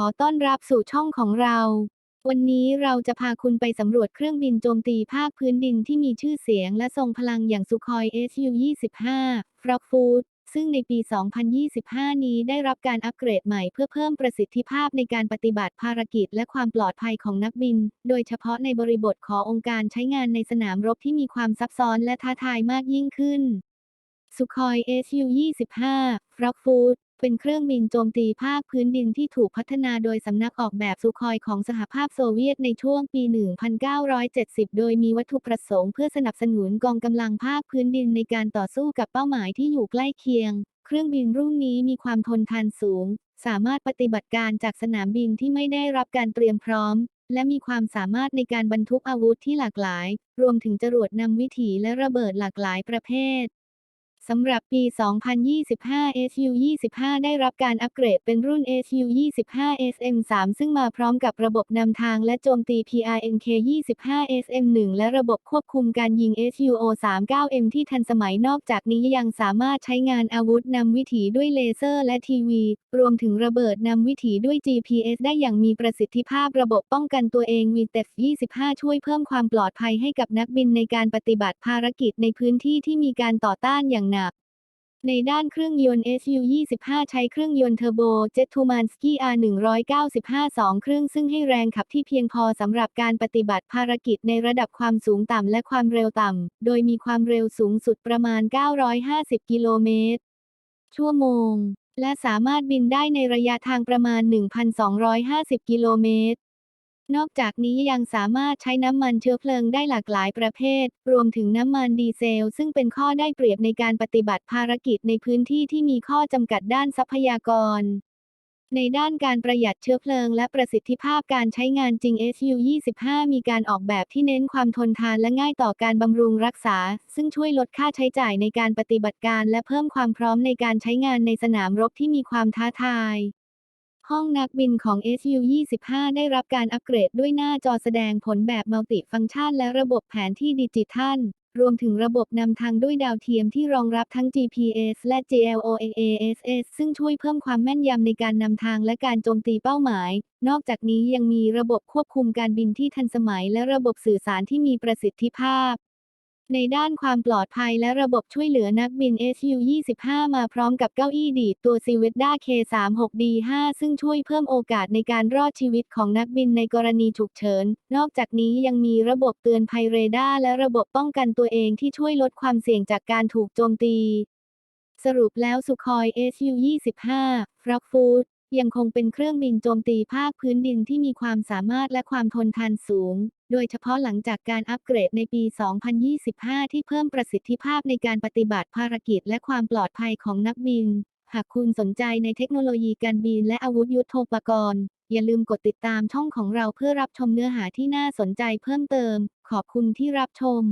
ขอต้อนรับสู่ช่องของเรา วันนี้เราจะพาคุณไปสำรวจเครื่องบินโจมตีภาคพื้นดินที่มีชื่อเสียงและทรงพลังอย่างสุคอย Su-25 ฟรอกฟูดซึ่งในปี 2025 นี้ได้รับการอัปเกรดใหม่เพื่อเพิ่มประสิทธิภาพในการปฏิบัติภารกิจและความปลอดภัยของนักบิน โดยเฉพาะในบริบทขององค์การใช้งานในสนามรบที่มีความซับซ้อนและท้าทายมากยิ่งขึ้นสุคอย Su-25 ฟรอกฟูด เป็นเครื่องบินโจมตีภาคพื้นดินที่ถูกพัฒนาโดยสำนักออกแบบสุคอยของสหภาพโซเวียตในช่วงปี 1970 โดยมีวัตถุประสงค์เพื่อสนับสนุนกองกำลังภาคพื้นดินในการต่อสู้กับเป้าหมายที่อยู่ใกล้เคียง เครื่องบินรุ่นนี้มีความทนทานสูง สามารถปฏิบัติการจากสนามบินที่ไม่ได้รับการเตรียมพร้อม และมีความสามารถในการบรรทุกอาวุธที่หลากหลาย รวมถึงจรวดนำวิถีและระเบิดหลากหลายประเภท สำหรับปี 2025 SU-25 ได้รับการอัปเกรดเป็นรุ่น SU-25 SM3 ซึ่งมาพร้อมกับระบบนำทางและโจมตี PRNK-25 SM1 และระบบควบคุมการยิง SUO-39M ที่ทันสมัยนอกจากนี้ยังสามารถใช้งานอาวุธนำวิถีด้วยเลเซอร์และทีวี รวมถึงระเบิดนำวิถีด้วย GPS ได้อย่างมีประสิทธิภาพระบบป้องกันตัวเอง VTEF 25 ช่วยเพิ่มความปลอดภัยให้กับนักบินในการปฏิบัติภารกิจในพื้นที่ที่มีการต่อต้านอย่างหนักในด้านเครื่องยนต์ SU-25 ใช้เครื่องยนต์เทอร์โบเจ็ตทูมานสกี้ R195 2เครื่องซึ่งให้แรงขับที่เพียงพอสำหรับการปฏิบัติภารกิจในระดับความสูงต่ำและความเร็วต่ำ โดยมีความเร็วสูงสุดประมาณ 950 กิโลเมตร ชั่วโมง และสามารถบินได้ในระยะทางประมาณ 1,250 กิโลเมตร นอกจากนี้ยังสามารถใช้น้ำมันเชื้อเพลิงได้หลากหลายประเภท รวมถึงน้ำมันดีเซล ซึ่งเป็นข้อได้เปรียบในการปฏิบัติภารกิจในพื้นที่ที่มีข้อจำกัดด้านทรัพยากร ในด้านการประหยัดเชื้อเพลิงและประสิทธิภาพการใช้งานจริง SU-25 มีการออกแบบที่เน้นความทนทานและง่ายต่อการบำรุงรักษา ซึ่งช่วยลดค่าใช้จ่ายในการปฏิบัติการ และเพิ่มความพร้อมในการใช้งานในสนามรบที่มีความท้าทาย ห้องนักบินของ SU-25 ได้รับการอัปเกรดด้วยหน้าจอแสดงผลแบบมัลติฟังก์ชัน และระบบแผนที่ดิจิทัล รวมถึงระบบนำทางด้วยดาวเทียมที่รองรับทั้ง GPS และ GLOASS ซึ่งช่วยเพิ่มความแม่นยำในการนำทางและการโจมตีเป้าหมาย นอกจากนี้ยังมีระบบควบคุมการบินที่ทันสมัย และระบบสื่อสารที่มีประสิทธิภาพ ในด้านความปลอดภัยและระบบช่วยเหลือนักบิน SU-25 มาพร้อมกับเก้าอี้ดีดตัว c i v e t d a K36D5 ซึ่งช่วยเพิ่มโอกาสในการรอดชีวิตของนักบินในกรณีฉุกเฉิน นอกจากนี้ยังมีระบบเตือนภัยเรดาร์และระบบป้องกันตัวเองที่ช่วยลดความเสี่ยงจากการถูกโจมตี สรุปแล้วสุคอย SU-25 ฟรอกฟูด ยังคงเป็นเครื่องบินโจมตีภาคพื้นดินที่มีความสามารถและความทนทานสูง โดยเฉพาะหลังจากการอัปเกรดในปี 2025 ที่เพิ่มประสิทธิภาพในการปฏิบัติภารกิจและความปลอดภัยของนักบิน หากคุณสนใจในเทคโนโลยีการบินและอาวุธยุทโธปกรณ์ อย่าลืมกดติดตามช่องของเราเพื่อรับชมเนื้อหาที่น่าสนใจเพิ่มเติม ขอบคุณที่รับชม